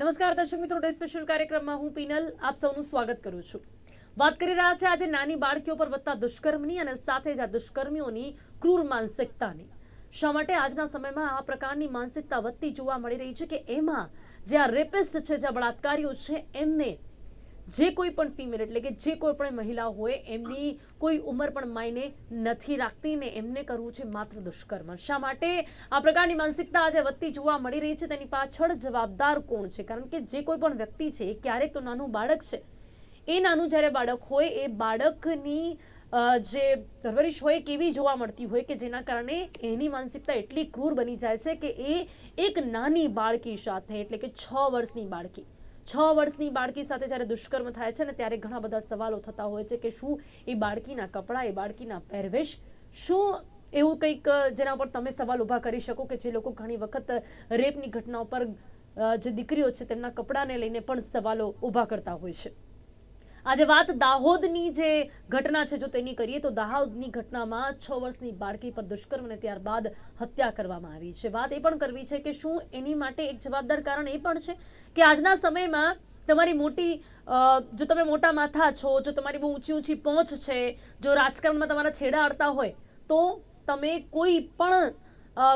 નમસ્કાર, દર્શક મિત્રો, ડે સ્પેશિયલ કાર્યક્રમમાં હું પીનલ આપ સૌનું સ્વાગત કરું છું. વાત કરી રહ્યા છે આજે નાની બાળકીઓ પર વધતા દુષ્કર્મની અને સાથે જ આ દુષ્કર્મીઓની ક્રૂર માનસિકતાની. શા માટે આજના સમયમાં આ પ્રકારની માનસિકતા વધતી જોવા મળી રહી છે કે એમાં જે આ રેપિસ્ટ છે, જે બળાત્કારીઓ છે, એમને જે કોઈ પણ ફિમેલ એટલે કે જે કોઈ પણ મહિલા હોય, એમની કોઈ ઉંમર પણ માયને નથી રાખતી ને એમને કરવું છે માત્ર દુષ્કર્મ. શા માટે? આ પ્રકારની માનસિકતા આજે વધતી જોવા મળી રહી છે. તેની પાછળ જવાબદાર કોણ છે? કારણ કે જે કોઈ પણ વ્યક્તિ છે, એ ક્યારેક તો નાનું બાળક છે. એ નાનું જ્યારે બાળક હોય, એ બાળકની જે પરવરિશ હોય કેવી જોવા મળતી હોય કે જેના કારણે એની માનસિકતા એટલી ક્રૂર બની જાય છે કે એ એક નાની બાળકી સાથે, એટલે કે છ વર્ષની બાળકી. છ વર્ષની બાળકી સાથે જ્યારે દુષ્કર્મ થાય છે ને ત્યારે ઘણા બધા સવાલો થતા હોય છે કે શું એ બાળકીના કપડાં, એ બાળકીના પહેરવેશ, શું એવું કંઈક જેના ઉપર તમે સવાલ ઊભા કરી શકો કે જે લોકો ઘણી વખત રેપની ઘટના ઉપર જે દીકરીઓ છે તેમના કપડાને લઈને પણ સવાલો ઊભા કરતા હોય છે. આજે વાત દાહોદની જે ઘટના છે, જો તેની કરીએ તો દાહોદની ઘટનામાં છ વર્ષની બાળકી પર દુષ્કર્મ અને ત્યારબાદ હત્યા કરવામાં આવી છે. વાત એ પણ કરવી છે કે શું એની માટે એક જવાબદાર કારણ એ પણ છે કે આજના સમયમાં તમારી મોટી જો તમે મોટા માથા છો, જો તમારી બહુ ઊંચી ઊંચી પહોંચ છે, જો રાજકારણમાં તમારા છેડા અડતા હોય, તો તમે કોઈ પણ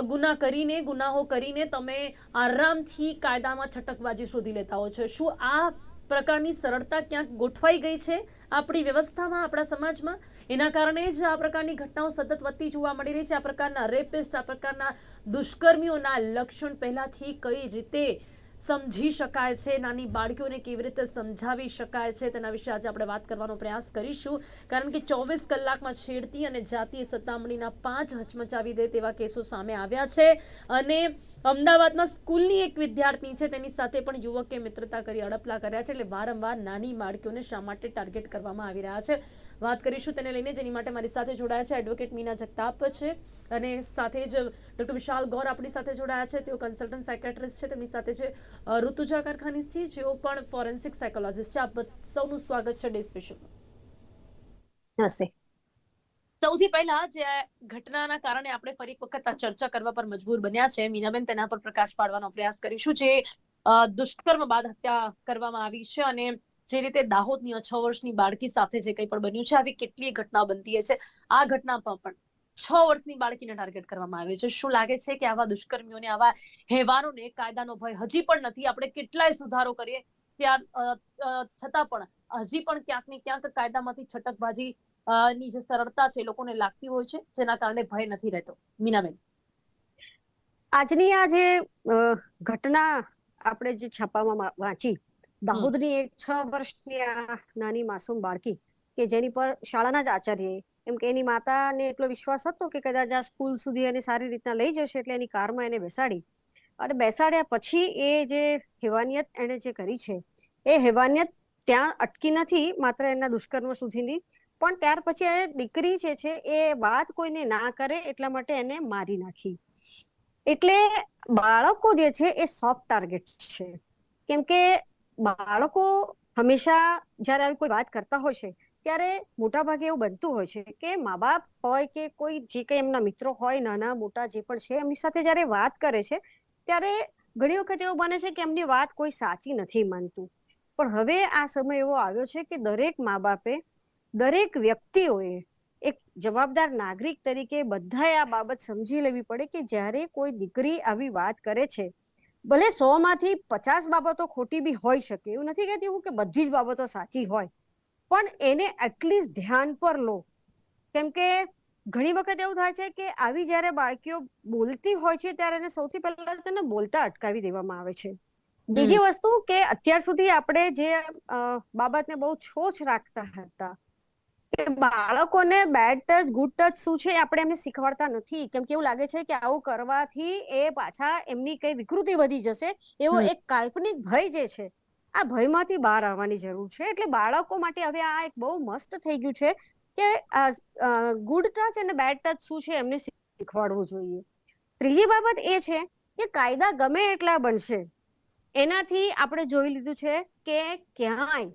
ગુના કરીને, ગુનાહો કરીને તમે આરામથી કાયદામાં છટકબાજી શોધી લેતા હો છો. શું આ પ્રકારની સરળતા ક્યાંક ગોઠવાઈ ગઈ છે આપણી વ્યવસ્થામાં, આપણા સમાજમાં. એના કારણે જ આ પ્રકારની ઘટનાઓ સતત વધતી જોવા મળી રહી છે. આ પ્રકારના રેપિસ્ટ, આ પ્રકારના દુષ્કર્મીઓના લક્ષણ પહેલાથી કઈ રીતે સમજી શકાય છે? નાની બાળકીઓને કેવી રીતે સમજાવી શકાય છે? તેના વિશે આજે આપણે વાત કરવાનો પ્રયાસ કરીશું. કારણ કે ચોવીસ કલાકમાં છેડતી અને જાતીય સતામણીના પાંચ હચમચાવી દે તેવા કેસો સામે આવ્યા છે. અને અમદાવાદમાં સ્કૂલની એક વિદ્યાર્થી છે. તેની સાથે પણ યુવકે મિત્રતા કરી અડપલા કર્યા છે એટલે વારંવાર નાની બાળકીઓને શા માટે ટાર્ગેટ કરવામાં આવી રહ્યા છે? વાત કરીશું તેને લઈને, જેની માટે મારી સાથે જોડાયા છે એડવોકેટ મીના જગતાપ છે અને સાથે જ ડોક્ટર વિશાલ ગૌર આપણી સાથે જોડાયા છે. તેઓ કન્સલ્ટન્ટ સાયકેટ્રિસ્ટ છે. તેમની સાથે છે ઋતુજા કારખાની છે. જેઓ પણ ફોરેન્સિક સાયકોલોજીસ્ટ છે. આપ સૌનું સ્વાગત છે ડે સ્પેશિયલમાં. હશે સૌથી પહેલા જે ઘટનાના કારણે આપણે ફરી વખત આ ચર્ચા કરવા પર મજબૂર બન્યા છે મીનાબેન તેના પર પ્રકાશ પાડવાનો પ્રયાસ કરીશું જે દુષ્કર્મ બાદ હત્યા કરવામાં આવી છે અને જે રીતે દાહોદની છ વર્ષની બાળકી સાથે જે કંઈ પણ બન્યું છે આવી કેટલીય ઘટના બનતી છે. આ ઘટનામાં પણ છ વર્ષની બાળકીને ટાર્ગેટ કરવામાં આવે છે. શું લાગે છે કે આવા દુષ્કર્મીઓને આવા હેવાનોને કાયદાનો ભય હજી પણ નથી? આપણે કેટલાય સુધારો કરીએ અ, છતાં પણ હજી પણ ક્યાંક ને ક્યાંક કાયદામાંથી છટકબાજી ની જે સરળતા છે લોકોને લાગતી હોય છે, જેના કારણે ભય નથી રહેતો. મીનાબેન આજની આ જે ઘટના આપણે જે છાપામાં વાંચી દાહોદની એક છ વર્ષની આ નાની માસૂમ બાળકી કે જેની પર શાળાના જ આચાર્ય એમ કે એની માતાને એટલો વિશ્વાસ હતો કે કદાચ આ સ્કૂલ સુધી એને સારી રીતના લઈ જશે એટલે એની કારમાં એને બેસાડી. અને બેસાડ્યા પછી એ જે હેવાનિયત એણે જે કરી છે, એ હેવાનિયત ત્યાં અટકી નથી, માત્ર એના દુષ્કર્મ સુધીની પણ ત્યાર પછી એ દીકરી જે છે એ વાત કોઈને ના કરે એટલા માટે એને મારી નાખી. એટલે બાળકો જે છે એ સોફ્ટ ટાર્ગેટ છે. કેમ કે બાળકો હંમેશા જ્યારે આવી કોઈ વાત કરતા હોય છે, ત્યારે મોટા ભાગે એવું બનતું હોય છે કે મા બાપ હોય કે કોઈ જે કંઈ એમના મિત્રો હોય, નાના, મોટા જે પણ છે, એમની સાથે જ્યારે વાત કરે છે, ત્યારે ઘણી વખત એવું બને છે કે એમની વાત કોઈ સાચી નથી માનતું. પણ હવે આ સમય એવો આવ્યો છે કે દરેક મા બાપે દરેક વ્યક્તિઓએ એક જવાબદાર નાગરિક તરીકે બધાએ આ બાબત સમજી લેવી પડે કે જ્યારે કોઈ દીકરી આવી વાત કરે છે ભલે સો માંથી પચાસ બાબતો ખોટી બી હોઈ શકે એવું નથી કહેતી હું કે બધી જ બાબતો સાચી હોય પણ એને એટલીસ્ટ ધ્યાન પર લો. કેમ કે ઘણી વખત એવું થાય છે કે આવી જ્યારે બાળકીઓ બોલતી હોય છે ત્યારે એને સૌથી પહેલા તેને બોલતા અટકાવી દેવામાં આવે છે. બીજી વસ્તુ કે અત્યાર સુધી આપણે જે બાબતને બહુ છોછ રાખતા હતા કે બાળકોને બેડ ટચ ગુડ ટચ શું છે આપણે એમને શીખવાડતા નથી? કેમ કે એવું લાગે છે કે આવું કરવાથી એ પાછા એમની કઈ વિકૃતિ વધી જશે એવો એક કાલ્પનિક ભય જે છે આ ભયમાંથી બહાર આવવાની જરૂર છે. એટલે બાળકો માટે હવે આ એક બહુ મસ્ત થઈ ગયું છે કે ગુડ ટચ અને બેડ ટચ શું છે એમને શીખવાડવું જોઈએ. ત્રીજી બાબત એ છે કે કાયદા ગમે એટલા બનશે એનાથી આપણે જોઈ લીધું છે કે ક્યાંય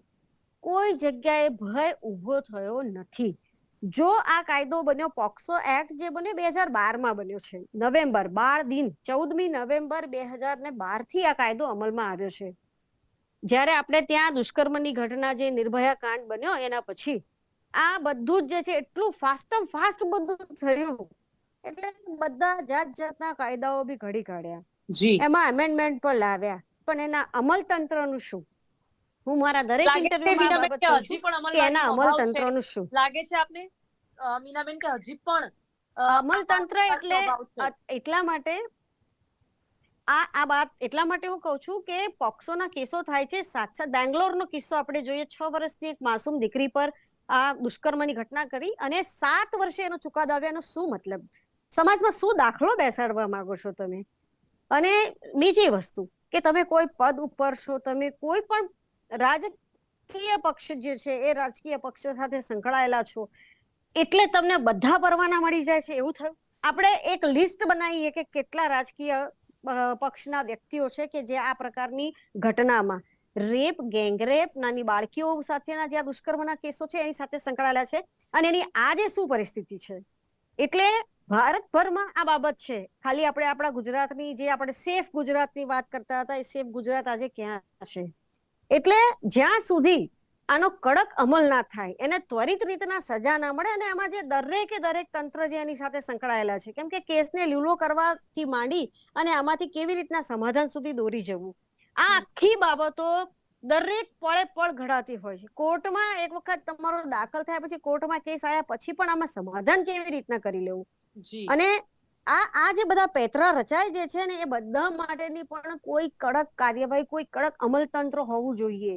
કોઈ જગ્યાએ ભય ઊભો થયો નથી. જો આ કાયદો બન્યો પોક્સો એક્ટ જે બન્યો બે હજાર બારમાં બન્યો છે. નવેમ્બર બાર દિન ચૌદમી નવેમ્બર બે હજાર ને બારથી આ કાયદો અમલમાં આવ્યો છે. જ્યારે આપણે ત્યાં દુષ્કર્મની ઘટના જે નિર્ભયા કાંડ બન્યો એના પછી આ બધું જ જે છે એટલું ફાસ્ટ ફાસ્ટ બધું થયું. એટલે બધા જાત જાતના કાયદાઓ બી ઘડી કાઢ્યા. એમાં એમેન્ડમેન્ટ પણ લાવ્યા. પણ એના અમલ તંત્રનું શું? હું મારા દરેક ઇન્ટરવ્યુમાં હજી પણ કે એના અમલવારીનો અમલ અભાવ છે. તંત્રનું શું? લાગે છે આપને? મીનાબેન કે હજી પણ અ, અમલ તંત્ર અમલવારીનો એટલે એટલા માટે આ આ વાત એટલા માટે હું કહું છું કે પોક્સોના કેસો થાય છે. સાત બેંગ્લોરનો કિસ્સો આપણે જોઈએ. છ વર્ષની એક માસૂમ દીકરી પર આ દુષ્કર્મની ઘટના કરી અને સાત વર્ષે એનો ચુકાદો આવ્યો એનો શું મતલબ? સમાજમાં શું દાખલો બેસાડવા માંગો છો તમે? અને બીજી વસ્તુ કે તમે કોઈ પદ ઉપર છો તમે કોઈ પણ રાજકીય પક્ષ જે છે એ રાજકીય પક્ષ સાથે સંકળાયેલા છો. એટલે તમને બધા પરવાના મળી જાય છે, એવું થયું? આપણે એક લિસ્ટ બનાવીએ કે કેટલા રાજકીય પક્ષના વ્યક્તિઓ છે કે જે આ પ્રકારની ઘટનામાં રેપ, ગેંગરેપ, નાની બાળકીઓ સાથેના જે આ દુષ્કર્મના કેસો છે એની સાથે સંકળાયેલા છે અને એની આજે શું પરિસ્થિતિ છે? એટલે ભારતભરમાં આ બાબત છે. ખાલી આપણે આપણા ગુજરાતની જે આપણે સેફ ગુજરાતની વાત કરતા હતા, એ સેફ ગુજરાત આજે ક્યાં છે? એટલે જ્યાં સુધી આનો કડક અમલ ના થાય એને ત્વરિત રીતના સજા ના મળે અને આમાં જે દરેકે દરેક તંત્ર જે એની સાથે સંકળાયેલા છે કેમ કે કેસને લીલો કરવાથી માંડી અને આમાંથી કેવી રીતના સમાધાન સુધી દોરી જવું. આ આખી બાબતો દરેક પળે પળ ઘડાતી હોય છે. કોર્ટમાં એક વખત તમારો દાખલ થયા પછી કોર્ટમાં કેસ આવ્યા પછી પણ આમાં સમાધાન કેવી રીતના કરી લેવું? અને આ આ જે બધા પેતરા રચાય જે છે ને એ બધા માટેની પણ કોઈ કડક કાર્યવાહી કોઈ કડક અમલતંત્ર હોવું જોઈએ.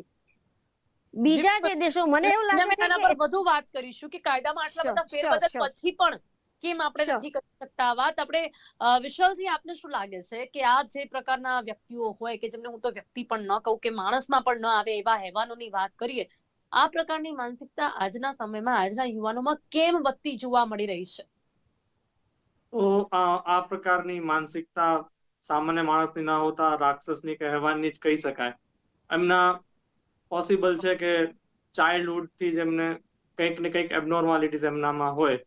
બીજા કે દેશો મને એવું લાગે છે કે વધુ વાત કરીશું કે કાયદામાં આટલા બધા ફેરબદલ પછી પણ કેમ આપણે નથી કરી શકતા? વાત આપણે વિશાલજી આપને શું લાગે છે કે આ જે પ્રકારના વ્યક્તિઓ હોય કે જેમને હું તો વ્યક્તિ પણ ન કહું કે માણસમાં પણ ન આવે એવા હેવાનોની વાત કરીએ આ પ્રકારની માનસિકતા આજના સમયમાં આજના યુવાનોમાં કેમ વધતી જોવા મળી રહી છે? આ પ્રકારની માનસિકતા સામાન્ય માણસની ના હોતા, રાક્ષસની કહેવાની જ કહી શકાય. એમના પોસિબલ છે કે ચાઇલ્ડહુડથી જ એમને કંઈક ને કંઈક એબનોર્માલિટીઝ એમનામાં હોય.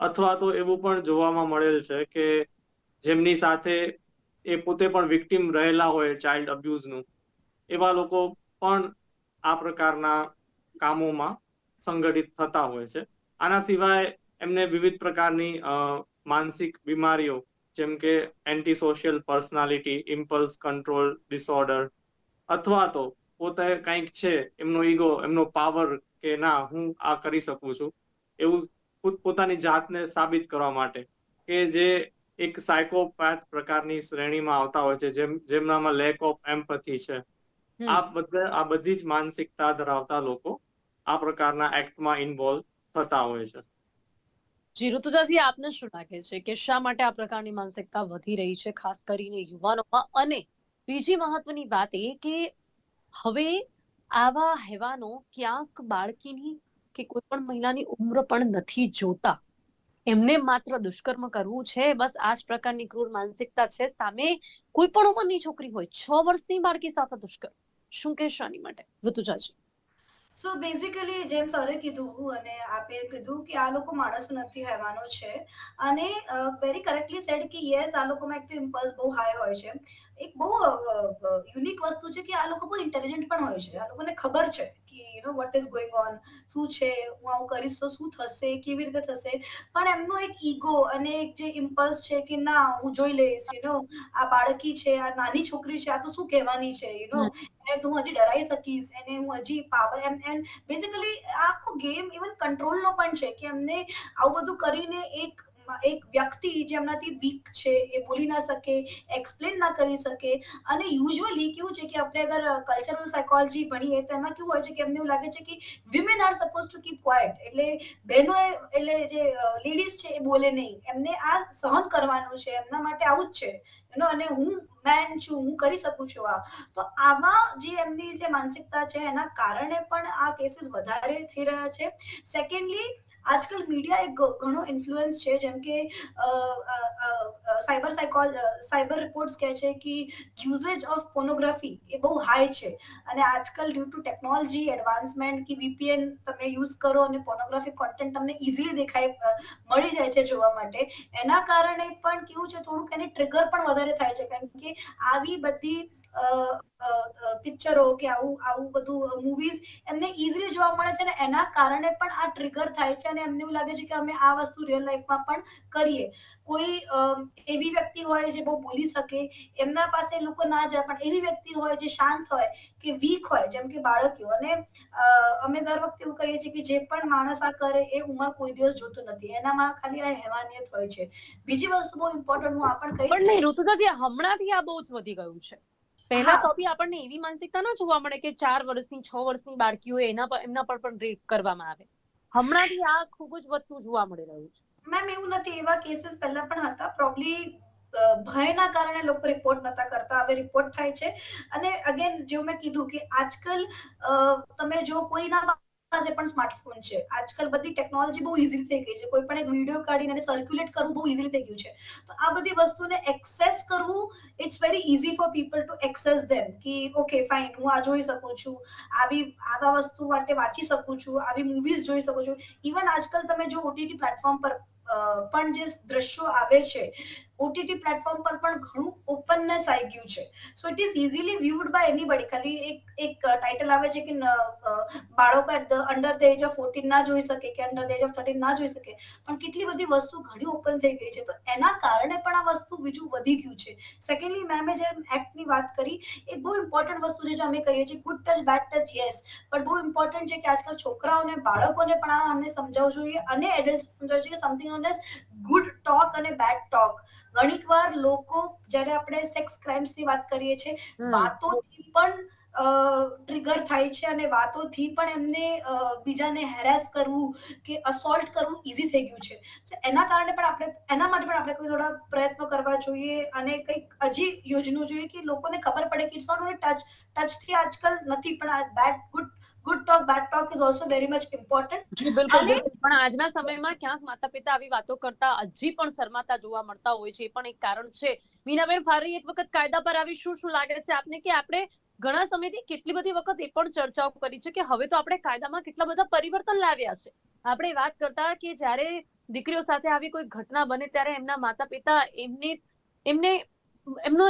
અથવા તો એવું પણ જોવામાં મળેલ છે કે જેમની સાથે એ પોતે પણ વિક્ટિમ રહેલા હોય ચાઇલ્ડ અબ્યુઝનું એવા લોકો પણ આ પ્રકારના કામોમાં સંગઠિત થતા હોય છે. આના સિવાય એમને વિવિધ પ્રકારની માનસિક બીમારીઓ જેમ કે anti social personality impulse control disorder અથવા તો પોતે કંઈક છે એમનો ઈગો એમનો પાવર કે ના હું આ કરી શકું છું. એવું ખુદ પોતાની જાતને સાબિત કરવા માટે કે જે એક સાયકોપેથ પ્રકારની શ્રેણીમાં આવતા હોય છે જેમ જેમનામાં લેક ઓફ એમ્પથી છે. આ બધા આ બધી જ માનસિકતા ધરાવતા લોકો આ પ્રકારના એક્ટમાં ઇન્વોલ્વ થતા હોય છે. જી ઋતુજાજી આપને શું લાગે છે કે શા માટે આ પ્રકારની માનસિકતા વધી રહી છે, ખાસ કરીને યુવાનોમાં? અને બીજી મહત્વની વાત એ કે હવે આવા હેવાનો ક્યાંક બાળકીની કે કોઈ પણ મહિલાની ઉંમર પણ નથી જોતા. એમને માત્ર દુષ્કર્મ કરવું છે, બસ આ જ પ્રકારની ક્રૂર માનસિકતા છે. સામે કોઈ પણ ઉંમરની છોકરી હોય, છ વર્ષની બાળકી સાથે દુષ્કર્મ. શું કહેશો આની માટે? ઋતુજાજી. સો બેઝિકલી જેમ સરે કીધું અને આપે કીધું કે આ લોકો માણસ નથી હેવાનો છે. અને વેરી કરેક્ટલી સેડ કે યસ આ લોકોમાં એક તો ઇમ્પલ્સ બહુ હાઈ હોય છે. એક બહુ યુનિક વસ્તુ છે કે આ લોકો બહુ ઇન્ટેલિજન્ટ પણ હોય છે. આ લોકોને ખબર છે કે you know what is going on શું છે હું આવું કરીશ તો શું થશે કેવી રીતે થશે? પણ એમનો એક ઈગો અને એક જે ઇમ્પલ્સ છે કે ના હું જોઈ લઈશ યુ નો આ બાળકી છે આ નાની છોકરી છે આ તો શું કહેવાની છે યુ નો એને તું હજી ડરાઈ શકીશ એને હું હજી પાવર એમ એન્ડ બેઝિકલી આખો ગેમ ઇવન કંટ્રોલનો પણ છે કે એમને આવું બધું કરીને એક એક વ્યક્તિ જેમનાથી વીક છે, એ બોલી ના શકે એક્સપ્લેન ના કરી શકે. અને યુઝ્યુઅલી કેવું છે કે આપણે અગર કલ્ચરલ સાયકોલોજી ભણીએ તો એમાં કેવું હોય છે કે એમને એવું લાગે છે કે women are suppose to keep quiet એટલે બહેનો એટલે જે લેડીઝ છે એ બોલે નહીં. એમને આ સહન કરવાનું છે, એમના માટે આવું જ છે. એનો અને હું મેન છું, હું કરી શકું છું આ. તો આવા જે એમની જે માનસિકતા છે, એના કારણે પણ આ કેસીસ વધારે થઈ રહ્યા છે. સેકન્ડલી આજકાલ મીડિયા એક ઘણો ઇન્ફ્લુઅન્સ છે, જેમ કે સાયબર સાયકોલ સાયબર રિપોર્ટ્સ કહે છે કે યુઝેજ ઓફ પોનોગ્રાફી એ બહુ હાઈ છે. અને આજકાલ ડ્યુ ટુ ટેકનોલોજી એડવાન્સમેન્ટ કે વીપીએન તમે યુઝ કરો અને પોનોગ્રાફિક કોન્ટેન્ટ તમને ઇઝીલી દેખાય મળી જાય છે જોવા માટે. એના કારણે પણ કેવું છે, થોડુંક એને ટ્રિગર પણ વધારે થાય છે. કારણ કે આવી બધી પિક્ચરો કે આવું આવું બધું મૂવીઝ એમને ઇઝીલી જોવા મળે છે અને એના કારણે પણ આ ટ્રિગર થાય છે અને એમને એવું લાગે છે કે અમે આ વસ્તુ રિયલ લાઈફમાં પણ કરીએ. કોઈ એવી વ્યક્તિ હોય જે બહુ બોલી શકે, એમના પાસે લોકો ના જાય, પણ એવી વ્યક્તિ હોય જે શાંત હોય, કે વીક હોય, જેમ કે બાળકીઓ. અને અમે દર વખતે એવું કહીએ છીએ કે જે પણ માણસ આ કરે, એ ઉંમર કોઈ દિવસ જોતો નથી. એનામાં ખાલી આ હેવાનિયત હોય છે. બીજી વસ્તુ બહુ ઇમ્પોર્ટન્ટ હું આ પણ કહીશ પણ નહીં ઋતુજાજી હમણાંથી આ બહુ જ વધી ગયું છે. પહેલા તો બી આપણને એવી માનસિકતા ના જોવા મળે કે ચાર વર્ષની છ વર્ષની બાળકીઓ એના પર એમના પર પણ રેપ કરવામાં આવે. હમણાંથી આ ખૂબ જ વધતું જોવા મળી રહ્યું છે. મેમ એવું નથી એવા કેસીસ પહેલા પણ હતા. પ્રોબ્લી ભયના કારણે લોકો રિપોર્ટ નતા કરતા. હવે રિપોર્ટ થાય છે. અને અગેન જેવું મેં કીધું કે આજકાલ અ, તમે જો કોઈના પાસે પણ સ્માર્ટફોન છે. આજકાલ બધી ટેકનોલોજી બહુ ઇઝી થઈ ગઈ છે. કોઈ પણ એક વીડિયો કાઢીને સર્ક્યુલેટ કરવું બહુ ઇઝી થઈ ગયું છે. તો આ બધી વસ્તુને એક્સેસ કરવું it's very easy for people to access them કે ઓકે ફાઇન હું આ જોઈ શકું છું. આવી, આવા વસ્તુ માટે વાંચી શકું છું. આવી મૂવીઝ જોઈ શકું છું. ઇવન આજકાલ તમે જો ઓટીટી પ્લેટફોર્મ પર પણ જે દ્રશ્યો આવે છે ઓટીટી પ્લેટફોર્મ પર પણ ઘણું ઓપનનેસ આવી ગયું છે. So it is easily viewed by anybody ખાલી એક એક ટાઇટલ આવે છે કે બાળકો at the under the age of fourteen ના જોઈ શકે કે under the age of thirteen ના જોઈ શકે. પણ કેટલી બધી વસ્તુ ઘણી ઓપન થઈ ગઈ છે. તો એના કારણે પણ આ વસ્તુ બીજું વધી ગયું છે. સેકન્ડલી મેમે જેમ એક્ટની વાત કરી એ બહુ ઇમ્પોર્ટન્ટ વસ્તુ છે જે અમે કહીએ છીએ good touch bad touch yes પણ બહુ ઇમ્પોર્ટન્ટ છે કે આજકાલ છોકરાઓને, બાળકોને પણ આ અમે સમજાવવું જોઈએ અને એડલ્ટ સમજાવવું જોઈએ કે something on as good talk અને બેડ ટોક ઘણીક વાર લોકો જ્યારે આપણે સેક્સ ક્રાઇમ્સની વાત કરીએ છીએ વાતોથી પણ ટ્રિગર થાય છે અને વાતોથી પણ એમને બીજાને હેરાસ કરવું કે અસોલ્ટ કરવું ઇઝી થઈ ગયું છે. એના કારણે પણ આપણે એના માટે પણ આપણે કોઈ થોડા પ્રયત્નો કરવા જોઈએ અને કંઈક હજી યોજનું જોઈએ કે લોકોને ખબર પડે કે ઇટ્સ નોટ ઓનલી ટચ ટચથી આજકાલ નથી પણ આ bad good good talk bad talk is also very much important જી બિલકુલ પણ આજના સમયમાં ક્યાંક માતા પિતા આવી વાતો કરતા હજી પણ શરમાતા જોવા મળતા હોય છે. એ પણ એક કારણ છે. મીનાબેન ફારી એક વખત કાયદા પર આવી શું શું લાગે છે આપને કે આપણે ઘણા સમયથી કેટલી બધી વખત એ પણ ચર્ચાઓ કરી છે કે હવે તો આપણે કાયદામાં કેટલા બધા પરિવર્તન લાવ્યા છે? આપણે વાત કરતા કે જ્યારે દીકરીઓ સાથે આવી કોઈ ઘટના બને ત્યારે એમના માતા પિતા એમને એમને એમનો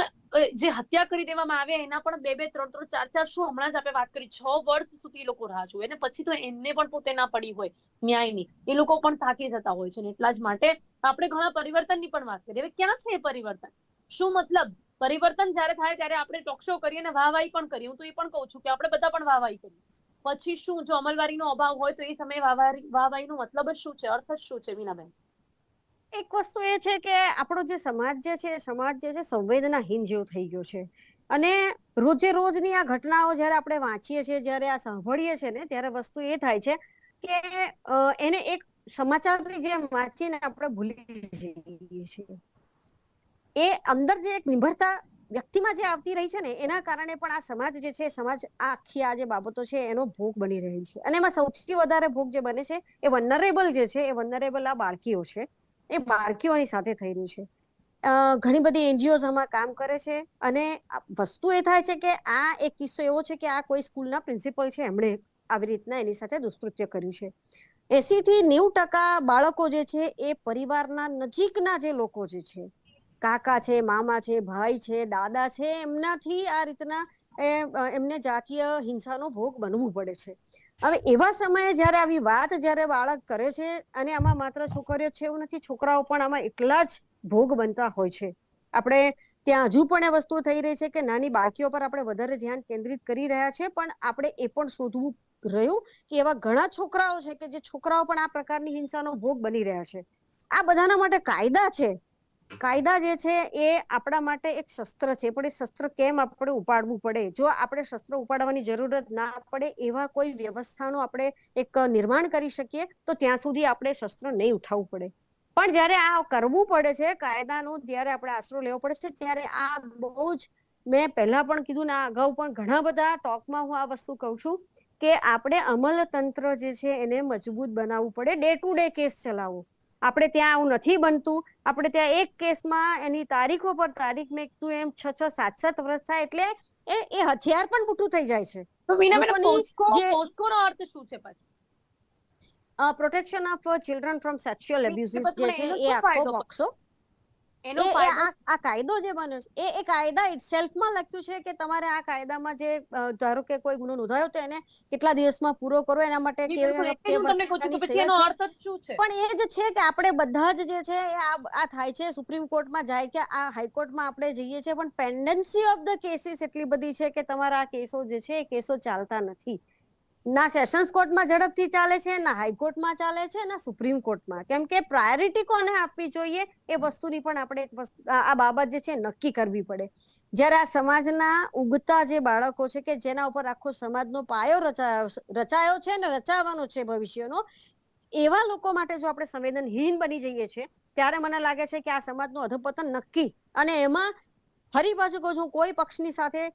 જે હત્યા કરી દેવામાં આવે એના પણ બે બે, ત્રણ ત્રણ, ચાર ચાર શું હમણાં જ આપણે વાત કરી. છ વર્ષ સુધી લોકો રાહ જોવે અને પછી તો એમને પણ પોતે ના પડી હોય, ન્યાયની. એ લોકો પણ થાકી જતા હોય છે ને એટલા જ માટે આપણે ઘણા પરિવર્તનની પણ વાત કરીએ. હવે ક્યાં છે એ પરિવર્તન? શું મતલબ? પરિવર્તન જ્યારે થાય ત્યારે આપણે ટોક શો કરીએ અને વાહવાહી પણ કરીએ. હું તો એ પણ કહું છું કે આપણે બધા પણ વાહવાહી કરીએ. પછી શું? જો અમલવારીનો અભાવ હોય તો એ સમયે વાહવાહી, વાહવાહીનો મતલબ જ શું છે? અર્થ જ શું છે, મીનાબેન? એક વસ્તુ એ છે કે આપણો જે સમાજ જે છે, સમાજ જે છે, સંવેદનાહીન જેવો થઈ ગયો છે. અને રોજે રોજની આ ઘટનાઓ જ્યારે આપણે વાંચીએ છીએ, જ્યારે આ સાંભળીએ છીએ ને, ત્યારે વસ્તુ એ થાય છે કે એને એક સમાચારની જેમ વાંચીને આપણે ભૂલી જઈએ છીએ. એ અંદર જે એક નિર્ભરતા વ્યક્તિમાં જે આવતી રહી છે ને, એના કારણે પણ આ સમાજ જે છે, સમાજ આ આખી આ જે બાબતો છે, એનો ભોગ બની રહી છે. અને એમાં સૌથી વધારે ભોગ જે બને છે, એ વનરેબલ જે છે, એ વનરેબલ આ બાળકીઓ છે. એ બાળકીઓની સાથે થઈ રહ્યું છે. ઘણી બધી એનજીઓ આમાં કામ કરે છે અને વસ્તુ એ થાય છે કે આ એક કિસ્સો એવો છે કે આ કોઈ સ્કૂલના પ્રિન્સિપલ છે, એમણે આવી રીતના એની સાથે દુષ્કૃત્ય કર્યું છે. એસી થી નેવું ટકા બાળકો જે છે એ પરિવારના નજીકના જે લોકો જે છે કાકા છે, મામા છે, ભાઈ છે, દાદા છે, એમનાથી આ રીતના એમને જાતીય હિંસાનો ભોગ બનવું પડે છે. હવે એવા સમયે જ્યારે આવી વાત જ્યારે બાળક કરે છે અને આમાં માત્ર છોકરીઓ છે એવું નથી, છોકરાઓ પણ આમાં એટલા જ ભોગ બનતા હોય છે. આપણે ત્યાં હજુ પણ એ વસ્તુ થઈ રહી છે કે નાની બાળકીઓ પર આપણે વધારે ધ્યાન કેન્દ્રિત કરી રહ્યા છે, પણ આપણે એ પણ શોધવું રહ્યું કે એવા ઘણા છોકરાઓ છે કે જે છોકરાઓ પણ આ પ્રકારની હિંસાનો ભોગ બની રહ્યા છે. આ બધાના માટે કાયદા છે. કાયદા જે છે એ આપણા માટે એક શસ્ત્ર છે, પણ એ શસ્ત્ર કેમ આપણે ઉપાડવું પડે? જો આપણે શસ્ત્ર ઉપાડવાની જરૂરત ના પડે, એવા કોઈ વ્યવસ્થાનું આપણે એક નિર્માણ કરી શકીએ, તો ત્યાં સુધી આપણે શસ્ત્ર નહીં ઉઠાવવું પડે. પણ જ્યારે આ કરવું પડે છે, કાયદાનો જ્યારે આપણે આશરો લેવો પડે છે, ત્યારે આ બહુ જ મેં પહેલા પણ કીધું ને અગાઉ પણ ઘણા બધા ટોકમાં હું આ વસ્તુ કહું છું કે આપણે અમલતંત્ર જે છે એને મજબૂત બનાવવું પડે, ડે ટુ ડે કેસ ચલાવવો. આપણે ત્યાં આવું નથી બનતું. આપણે ત્યાં એક કેસમાં એની તારીખો પર તારીખ મેં કીધું એમ છ છ સાત સાત વર્ષ થાય એટલે એ એ હથિયાર પણ મોટું થઈ જાય છે. તો પોસ્કોનો અર્થ શું છે પછી? Protection of children from sexual A abuses જે છે એ આખો બોક્સો એનો આ કાયદો જે બન્યો છે એ એ કાયદા ઇટસેલ્ફમાં લખ્યું છે કે તમારે આ કાયદામાં જે ધારો કે કોઈ ગુનો નોંધાયો તો એને કેટલા દિવસમાં પૂરો કરો એના માટે પણ એ જ છે કે આપણે બધા જ જે છે એ આ આ થાય છે સુપ્રીમ કોર્ટમાં જાય કે આ હાઈકોર્ટમાં આપણે જઈએ છીએ પણ પેન્ડન્સી ઓફ ધ કેસીસ એટલી બધી છે કે તમારા આ કેસો જે છે એ કેસો ચાલતા નથી. ના, સેશન્સ કોર્ટમાં ઝડપથી ચાલે છે, ના હાઈકોર્ટમાં ચાલે છે, ના સુપ્રીમ કોર્ટમાં. કેમ કે પ્રાયોરિટી કોને આપવી જોઈએ એ વસ્તુની પણ આપણે આ બાબત જે છે નક્કી કરવી પડે. જ્યારે આ સમાજના ઉગતા જે બાળકો છે કે જેના ઉપર આખો સમાજનો પાયો રચાયો રચાયો છે ને રચાવાનો છે ભવિષ્યનો, એવા લોકો માટે જો આપણે સંવેદનહીન બની જઈએ છીએ, ત્યારે મને લાગે છે કે આ સમાજનું અધપતન નક્કી અને એમાં ફરી પાછું કહું છું કોઈ પક્ષની સાથે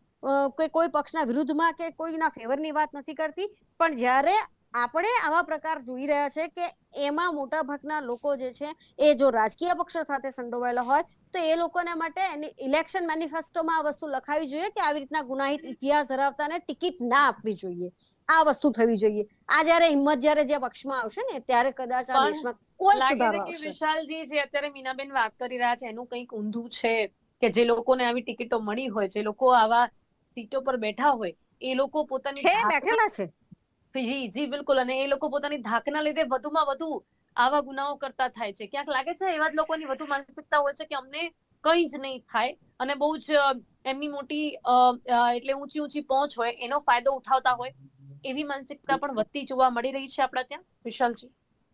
કે કોઈ પક્ષના વિરુદ્ધમાં કે કોઈના ફેવરની વાત નથી કરતી. પણ જ્યારે આપણે આવા પ્રકાર જોઈ રહ્યા છે કે એમાં મોટા ભાગના લોકો જે છે એ જો રાજકીય પક્ષો સાથે સંડોવાયેલા હોય તો એ લોકોને માટે એની ઇલેક્શન મેનિફેસ્ટોમાં આ વસ્તુ લખાવી જોઈએ કે આવી રીતના ગુનાહિત ઇતિહાસ ધરાવતાને ટિકિટ ના આપવી જોઈએ. આ વસ્તુ થવી જોઈએ. આ જ્યારે હિંમત જ્યારે જે પક્ષમાં આવશે ને ત્યારે કદાચ આ દેશમાં કોઈ સુધારો આવશે. વિશાલજી જે અત્યારે મીનાબેન વાત કરી રહ્યા છે એનું કંઈક ઊંધું છે. કે જે લોકોને આવી ટિકિટો મળી હોય જે લોકો આવા સીટો પર બેઠા હોય એ લોકો પોતાની છે બેઠેલા છે. જી જી બિલકુલ. અને એ લોકો પોતાની ધાકના લીધે વધુમાં વધુ આવા ગુનાઓ કરતા થાય છે. ક્યાંક લાગે છે એવા જ લોકોની વધુ માનસિકતા હોય છે કે અમને કંઈ જ નહીં થાય અને બહુ જ એમની મોટી એટલે ઊંચી ઊંચી પહોંચ હોય એનો ફાયદો ઉઠાવતા હોય એવી માનસિકતા પણ વધતી જોવા મળી રહી છે આપણા ત્યાં. વિશાલજી.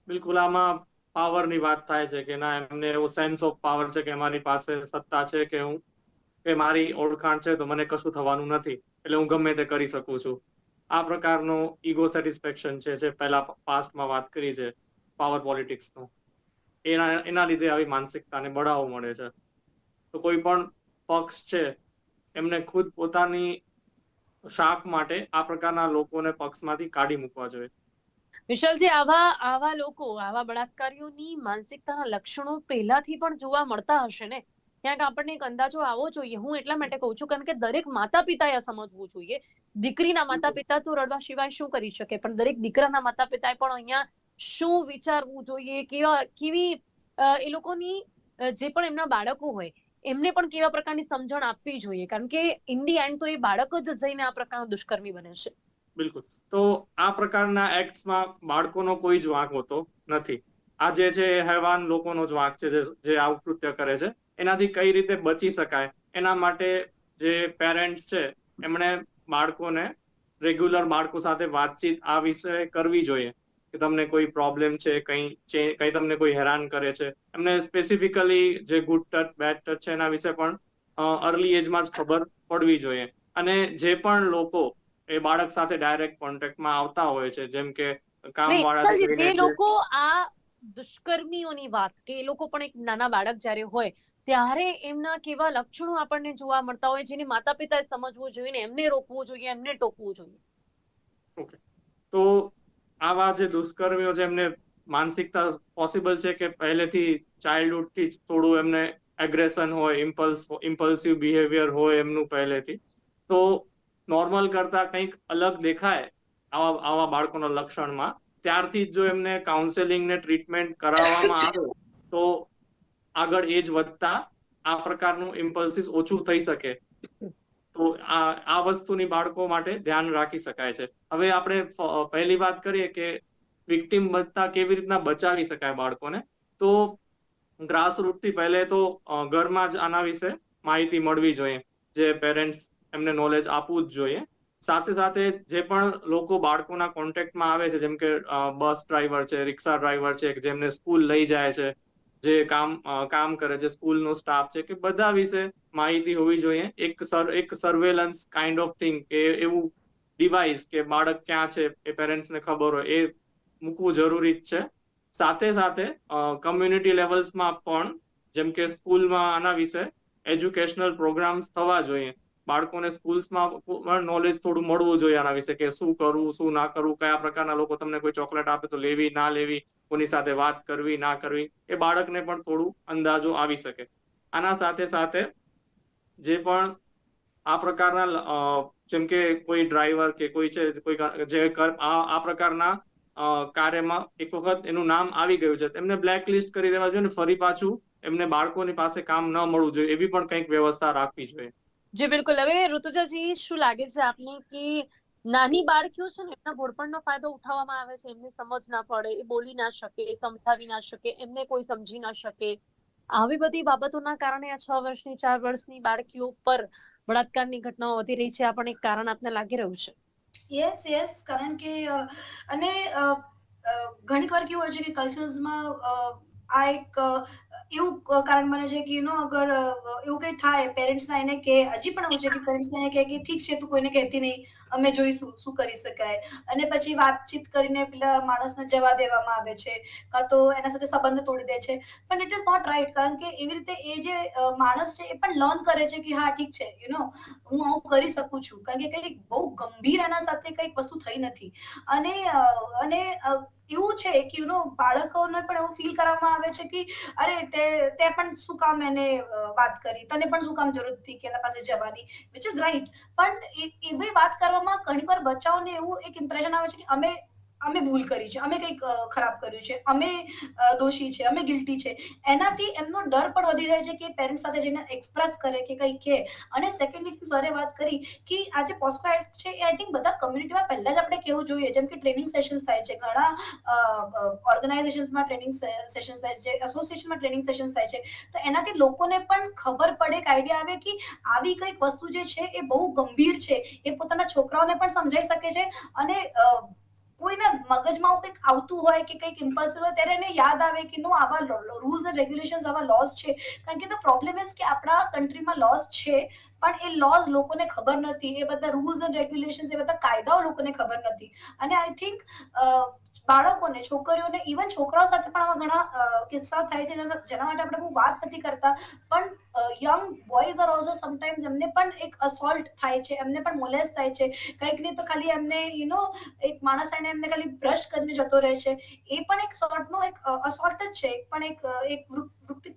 બિલકુલ આમાં પાવરની વાત થાય છે કે ના, એમને એવો સેન્સ ઓફ પાવર છે કે મારી પાસે સત્તા છે કે હું કે મારી ઓળખાણ છે તો મને કશું થવાનું નથી. એટલે હું ગમે તે કરી શકું છું. આ પ્રકારનો ઈગો સેટિસ્ફેક્શન છે, જે પહેલા પાસ્ટમાં વાત કરી છે પાવર પોલિટિક્સનો એના એના લીધે આવી માનસિકતાને બળાવો મળે છે. તો કોઈ પણ પક્ષ છે, એમને ખુદ પોતાની શાખ માટે આ પ્રકારના લોકોને પક્ષમાંથી કાઢી મૂકવા જોઈએ. વિશાલજી આવા આવા લોકો આવા બળાત્કારીઓની માનસિકતાના લક્ષણો પહેલાથી પણ જોવા મળતા હશે ને? ક્યાંક આપણને એક અંદાજો આવવો જોઈએ. હું એટલા માટે કહું છું કારણ કે દરેક માતા પિતાએ આ સમજવું જોઈએ. દીકરીના માતા પિતા તો રડવા સિવાય શું કરી શકે? પણ દરેક દીકરાના માતા પિતાએ પણ અહીંયા શું વિચારવું જોઈએ? કેવા કેવી એ લોકોની જે પણ એમના બાળકો હોય એમને પણ કેવા પ્રકારની સમજણ આપવી જોઈએ? કારણ કે ઇન ધી એન્ડ તો એ બાળક જ જઈને આ પ્રકારનો દુષ્કર્મી બને છે. બિલકુલ. તો આ પ્રકારના એક્ટ્સમાં બાળકોનો કોઈ જ વાંક હોતો નથી. આ જે છે હેવાન લોકોનો જ વાંક છે જે આવું કૃત્ય કરે છે. એનાથી કઈ રીતે બચી શકાય? એના માટે જે પેરેન્ટ્સ છે, એમણે બાળકોને રેગ્યુલર બાળકો સાથે વાતચીત આ વિશે કરવી જોઈએ. કે તમને કોઈ પ્રોબ્લેમ છે, કઈ કઈ તમને કોઈ હેરાન કરે છે. એમને સ્પેસિફિકલી જે ગુડ ટચ, બેડ ટચ છે એના વિશે પણ અર્લી એજમાં જ ખબર પડવી જોઈએ. અને જે પણ લોકો એ બાળક સાથે ડાયરેક્ટ કોન્ટેક્ટમાં આવતા હોય છે. જેમ કે કામ નહીં, વાળા વિશાલજી, જે લોકો આ દુષ્કર્મીઓની વાત કે એ લોકો પણ એક નાના બાળક જ્યારે હોય ત્યારે એમના કેવા લક્ષણો આપણને જોવા મળતા હોય જેને માતા પિતાએ સમજવું જોઈએ ને એમને રોકવું જોઈએ એમને ટોકવું જોઈએ. તો આવા જે દુષ્કર્મીઓ છે એમને માનસિકતા પોસિબલ છે કે પહેલેથી ચાઇલ્ડહુડથી જ થોડું એમને એગ્રેશન હોય ઇમ્પલ્સ ઇમ્પલ્સિવ બિહેવિયર હોય એમનું પહેલેથી. તો નોર્મલ કરતા કંઈક અલગ દેખાય આવા આવા બાળકોના લક્ષણમાં, ત્યારથી જો એમને કાઉન્સેલિંગ ને ટ્રીટમેન્ટ કરાવવામાં આવે, તો આગળ એજ વધતા આ પ્રકારનું ઇમ્પલ્સિસ ઓછું થઈ શકે. તો આ આ વસ્તુની બાળકો માટે ધ્યાન રાખી શકાય છે. હવે આપણે પહેલી વાત કરીએ કે વિક્ટિમ બનતા કેવી રીતના બચાવી શકાય બાળકોને? તો ગ્રાસરૂટથી પહેલે તો ઘરમાં જ આના વિશે માહિતી મળવી જોઈએ. જે પેરેન્ટ્સ એમને નોલેજ આપવું જ જોઈએ. સાથે સાથે જે પણ લોકો બાળકોના કોન્ટેક્ટમાં આવે છે, જેમ કે બસ ડ્રાઈવર છે રિક્ષા ડ્રાઈવર છે જેમને સ્કૂલ લઈ જાય છે, જે કામ કામ કરે છે સ્કૂલનો સ્ટાફ છે, કે બધા વિશે માહિતી હોવી જોઈએ. એક સર, એક સર્વેલન્સ કાઇન્ડ ઓફ થિંગ કે એવું ડિવાઇસ કે બાળક ક્યાં છે, એ પેરેન્ટ્સને ખબર હોય, એ મૂકવું જરૂરી જ છે. સાથે સાથે કમ્યુનિટી લેવલ્સમાં પણ, જેમ કે સ્કૂલમાં આના વિશે એજ્યુકેશનલ પ્રોગ્રામ્સ થવા જોઈએ. બાળકોને સ્કૂલ્સમાં પણ નોલેજ થોડું મળવું જોઈએ આના વિશે કે શું કરવું, શું ના કરવું, કયા પ્રકારના લોકો તમને કોઈ ચોકલેટ આપે તો લેવી, ના લેવી, કોની સાથે વાત કરવી, ના કરવી, એ બાળકને પણ થોડું અંદાજો આવી શકે. આના સાથે સાથે જે પણ આ પ્રકારના જેમ કે કોઈ ડ્રાઈવર કે કોઈ છે, કોઈ જે આ પ્રકારના કાર્યમાં એક વખત એનું નામ આવી ગયું છે એમને બ્લેક લિસ્ટ કરી દેવા જોઈએ ફરી પાછું એમને બાળકોની પાસે કામ ન મળવું જોઈએ એવી પણ કંઈક વ્યવસ્થા રાખવી જોઈએ. જી બિલકુલ. હવે ઋતુજાજી, શું લાગે છે આપને કે નાની બાળકીઓ છે ને, એમના ભોળપણનો ફાયદો ઉઠાવવામાં આવે છે? એમને સમજ ના પડે, એ બોલી ના શકે એ સમજાવી ના શકે, એમને કોઈ સમજી ના શકે. આવી બધી બાબતોના કારણે આ છ વર્ષની, ચાર વર્ષની બાળકીઓ પર બળાત્કારની ઘટનાઓ વધી રહી છે. આ પણ એક કારણ આપને લાગી રહ્યું છે? Yes yes. કારણ કે અને ઘણીક વાર કેવું હોય છે કે કલ્ચર્સમાં આ એક એવું કારણ બને છે કે યુ નો અગર એવું કંઈ થાય પેરેન્ટ્સના એને કે, હજી પણ એવું છે કે પેરેન્ટ્સને એને કહે કે, ઠીક છે, તું કોઈને કહેતી નહીં, અમે જોઈશું, શું કરી શકાય. અને પછી વાતચીત કરીને પેલા માણસને જવા દેવામાં આવે છે, કાં તો એના સાથે સંબંધ તોડી દે છે. પણ ઇટ ઇઝ નોટ રાઈટ કારણ કે એવી રીતે એ જે માણસ છે એ પણ લર્ન કરે છે કે, હા, ઠીક છે યુ નો હું આવું કરી શકું છું. કારણ કે કંઈક બહુ ગંભીર એના સાથે કંઈક વસ્તુ થઈ નથી. અને અને એવું છે કે યુ નો બાળકોને પણ એવું ફીલ કરવામાં આવે છે કે, અરે, તે તે પણ શું કામ એને વાત કરી? તને પણ શું કામ જરૂર હતી કે એના પાસે જવાની? વિચ ઇઝ રાઈટ પણ એવી વાત કરવામાં ઘણી વાર બચ્ચાઓને એવું એક ઇમ્પ્રેશન આવે છે કે અમે અમે ભૂલ કરી છે, અમે કંઈક ખરાબ કર્યું છે, અમે દોષી છે, અમે ગિલ્ટી છે. એનાથી એમનો ડર પણ વધી જાય છે કે પેરેન્ટ્સ સાથે જઈને એક્સપ્રેસ કરે કે કંઈક કે. અને સેકન્ડલી સરે વાત કરી કે આ જે પોસ્કો છે, એ આઈ થિંક બધા કમ્યુનિટીમાં પહેલા જ આપણે કેવું જોઈએ, જેમ કે ટ્રેનિંગ સેશન્સ થાય છે, ઘણા ઓર્ગેનાઇઝેશન્સમાં ટ્રેનિંગ સેશન્સ થાય છે એસોસિએશનમાં ટ્રેનિંગ સેશન્સ થાય છે. તો એનાથી લોકોને પણ ખબર પડે, એક આઈડિયા આવે કે આવી કંઈક વસ્તુ જે છે, એ બહુ ગંભીર છે. એ પોતાના છોકરાઓને પણ સમજાઈ શકે છે અને કોઈને મગજમાં આવું કંઈક આવતું હોય કે કંઈક ઇમ્પલ્સિવ હોય, ત્યારે એને યાદ આવે કે નો આવા રૂલ્સ એન્ડ રેગ્યુલેશન્સ આવા લોસ છે. કારણ કે ધ પ્રોબ્લેમ ઇઝ કે આપણા કન્ટ્રીમાં લોસ છે, પણ એ લોસ લોકોને ખબર નથી. એ બધા રૂલ્સ એન્ડ રેગ્યુલેશન્સ એ બધા કાયદાઓ લોકોને ખબર નથી. અને આઈ થિંક બાળકોને, છોકરીઓને ઇવન છોકરાઓ સાથે પણ આવા ઘણા કિસ્સા થાય છે, જેના માટે આપણે બહુ વાત નથી કરતા. પણ young boys are also sometimes એમને પણ એક અસોલ્ટ થાય છે, એમને પણ મોલેસ થાય છે. કંઈક નહીં તો ખાલી એમને યુ નો એક માણસ એને એમને ખાલી બ્રશ કરીને જતો રહે છે. એ પણ એક સોર્ટનો એક અસોલ્ટ જ છે. પણ એક એક વૃત્તિ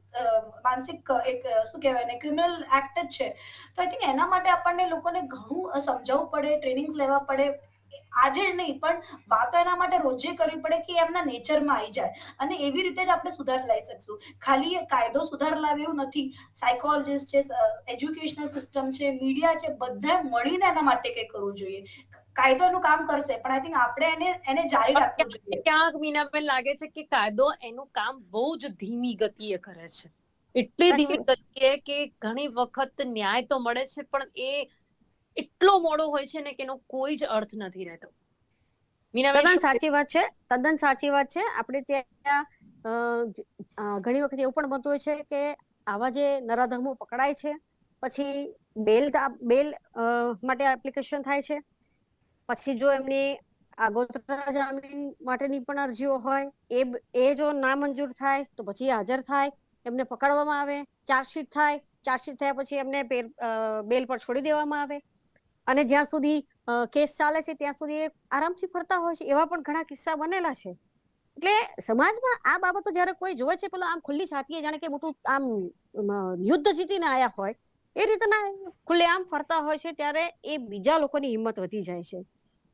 માનસિક એક શું કહેવાય ને ક્રિમિનલ એક્ટ જ છે. તો આઈ થિંક એના માટે આપણને લોકોને ઘણું સમજાવવું પડે ટ્રેનિંગ્સ લેવા પડે. આજે જ નહીં પણ વાતો એના માટે રોજે કરવી પડે કે એમના નેચરમાં આવી જાય. અને એવી રીતે જ આપણે સુધાર લાવી શકશું. ખાલી કાયદો સુધાર લાવે એવું નથી. સાયકોલોજીસ્ટ છે એજ્યુકેશનલ સિસ્ટમ છે મીડિયા છે બધા મળીને એના માટે કંઈ કરવું જોઈએ. કાયદોનું કામ કરશે પણ આઈ થિંક આપણે એને એને જારી રાખવું જોઈએ. ક્યાંક મીનાબેન લાગે છે કે કાયદો એનું કામ બહુ જ ધીમી ગતિએ કરે છે. એટલી ધીમી. ગતિએ કે ઘણી વખત ન્યાય તો મળે છે પણ એ એટલો મોડો હોય છે ને કે એનો કોઈ જ અર્થ નથી રહેતો. મીનાબેન તદ્દન સાચી વાત છે તદ્દન સાચી વાત છે. આપણે ત્યાં ઘણી વખત એવું પણ બનતું હોય છે કે આવા જે નરાધમો પકડાય છે પછી બેલ બેલ માટે એપ્લિકેશન થાય છે પછી જો એમની આગોતરા જામીન માટેની પણ અરજીઓ હોય એ એ જો નામંજૂર થાય તો પછી હાજર થાય એમને પકડવામાં આવે ચાર્જશીટ થાય ચાર્જશીટ થયા પછી એમને બેલ પર છોડી દેવામાં આવે. અને જ્યાં સુધી કેસ ચાલે છે ત્યાં સુધી આરામથી ફરતા હોય છે, એવા પણ ઘણા કિસ્સા બનેલા છે. એટલે સમાજમાં આ બાબતો જ્યારે કોઈ જોવે છે, પેલો આમ ખુલ્લી છાતીએ જાણે કે મોટું આમ યુદ્ધ જીતીને આયા હોય, એ રીતના ખુલ્લેઆમ ફરતા હોય છે, ત્યારે એ બીજા લોકોની હિંમત વધી જાય છે.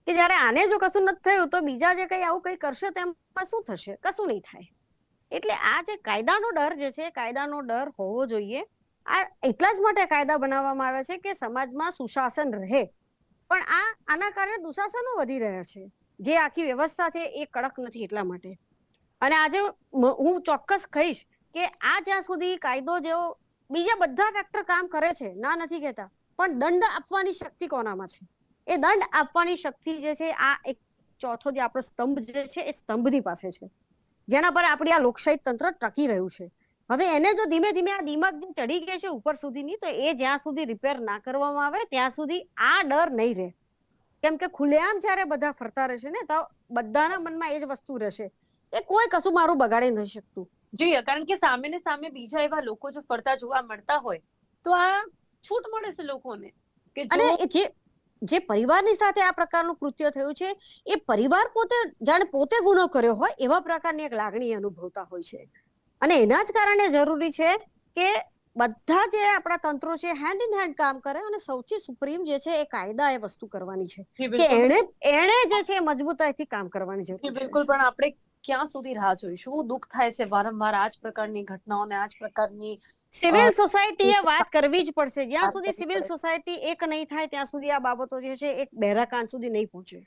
કે જ્યારે આને જો કશું નથી થયું, તો બીજા જે કંઈ આવું કંઈ કરશે, તો એમાં શું થશે? કશું નહીં થાય. એટલે આ જે કાયદાનો ડર જે છે, કાયદાનો ડર હોવો જોઈએ. આ એટલા જ માટે કાયદા બનાવવામાં આવે છે કે સમાજમાં સુશાસન રહે. પણ આ, આના કારણે દુશાસનો વધી રહ્યા છે. જે આખી વ્યવસ્થા છે એ કડક નથી એટલા માટે. અને આજે હું ચોક્કસ કહીશ કે આ જ્યાં સુધી કાયદો જેવો બીજા બધા ફેક્ટર કામ કરે છે, ના નથી કહેતા, પણ દંડ આપવાની શક્તિ કોનામાં છે? એ દંડ આપવાની શક્તિ જે છે, આ એક ચોથો જે આપણો સ્તંભ જે છે, એ સ્તંભની પાસે છે. જેના પર આપણી આ લોકશાહી તંત્ર ટકી રહ્યું છે. હવે એને જો ધીમે ધીમે આ દિમાગ જે ચડી ગઈ છે ઉપર સુધીની તો એ જ્યાં સુધી રિપેર ના કરવામાં આવે ત્યાં સુધી આ ડર નહીં રહે. કેમ કે ખુલ્લેઆમ જ્યારે બધા ફરતા રહેશે ને તો બધાના મનમાં એ જ વસ્તુ રહેશે એ કોઈ કશું મારું બગાડી નહીં શકતું. જી કારણ કે સામે ને સામે બીજા એવા લોકો જો ફરતા જોવા મળતા હોય તો આ છૂટ મળે છે લોકોને કે અને જે જે પરિવારની સાથે આ પ્રકારનું કૃત્ય થયું છે એ પરિવાર પોતે જાણે પોતે ગુનો કર્યો હોય એવા પ્રકારની એક લાગણી અનુભવતા હોય છે. અને એના જ કારણે જરૂરી છે કે બધા જે આપણા તંત્રો છે હેન્ડ ઇન હેન્ડ કામ કરે અને સૌથી સુપ્રીમ જે છે એ કાયદા એ વસ્તુ કરવાની છે. કે એણે એણે જે છે એ મજબૂતાઈથી કામ કરવાની જરૂર છે. બિલકુલ. પણ આપણે ક્યાં સુધી રાહ જોઈશું? શું દુઃખ થાય છે? વારંવાર આ જ પ્રકારની ઘટનાઓને આ જ પ્રકારની સિવિલ સોસાયટી સોસાયટીએ વાત કરવી જ પડશે. જ્યાં સુધી સિવિલ સોસાયટી એક નહીં થાય ત્યાં સુધી આ બાબતો જે છે એક બહેરા કાન સુધી નહીં પહોંચે.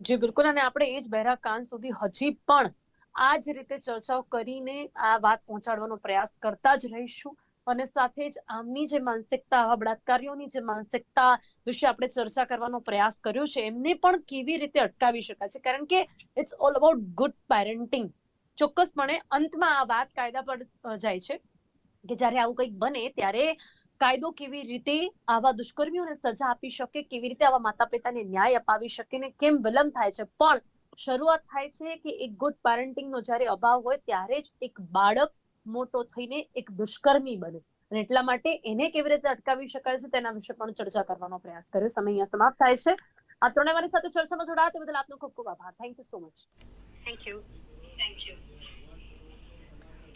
જી બિલકુલ. અને આપણે એ જ બહેરા કાન સુધી હજી પણ આ જ રીતે ચર્ચાઓ કરીને આ વાત પહોંચાડવાનો પ્રયાસ કરતા જ રહીશું. અને સાથે જ આમની જે માનસિકતા આવા બળાત્કારીઓની જે માનસિકતા વિશે આપણે ચર્ચા કરવાનો પ્રયાસ કર્યો છે, એમને પણ કેવી રીતે અટકાવી શકાય છે? કારણ કે it's all about good parenting ચોક્કસપણે અંતમાં આ વાત કાયદા પર જાય છે કે જ્યારે આવું કંઈક બને ત્યારે કાયદો કેવી રીતે આવા દુષ્કર્મીઓને સજા આપી શકે, કેવી રીતે આવા માતા પિતાને ન્યાય અપાવી શકે ને કેમ વિલંબ થાય છે. પણ શરૂઆત થાય છે કે એક ગુડ પેરેન્ટિંગનો જ્યારે અભાવ હોય ત્યારે જ એક બાળક મોટો થઈને એક દુષ્કર્મી બને. અને એટલા માટે એને કેવી રીતે અટકાવી શકાય છે તેના વિશે પણ ચર્ચા કરવાનો પ્રયાસ કર્યો. સમય અહીંયા સમાપ્ત થાય છે. આ ત્રણે મારી સાથે ચર્ચામાં જોડાયા તે બદલ આપનો ખૂબ ખૂબ આભાર. Thank you so much thank you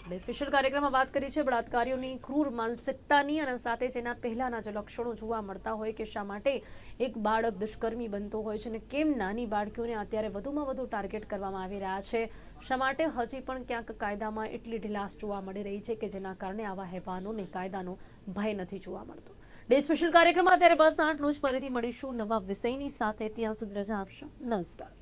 બે સ્પેશિયલ કાર્યક્રમમાં વાત કરી છે બળાત્કારીઓની, ક્રૂર માનસિકતાની અને સાથે જેના પહેલાના જે લક્ષણો જોવા મળતા હોય કે શા માટે એક બાળક દુષ્કર્મી બનતો હોય છે અને કેમ નાની બાળકીઓને અત્યારે વધુમાં વધુ ટાર્ગેટ કરવામાં આવી રહ્યા છે, શા માટે હજી પણ ક્યાંક કાયદામાં એટલી ઢીલાસ જોવા મળી રહી છે કે જેના કારણે આવા હેવાનોને કાયદાનો ભય નથી જોવા મળતો. ડે સ્પેશિયલ કાર્યક્રમમાં અત્યારે બસ આટલું જ. ફરીથી મળીશું નવા વિષયની સાથે. ત્યાં સુધી રજા આપશો. નમસ્કાર.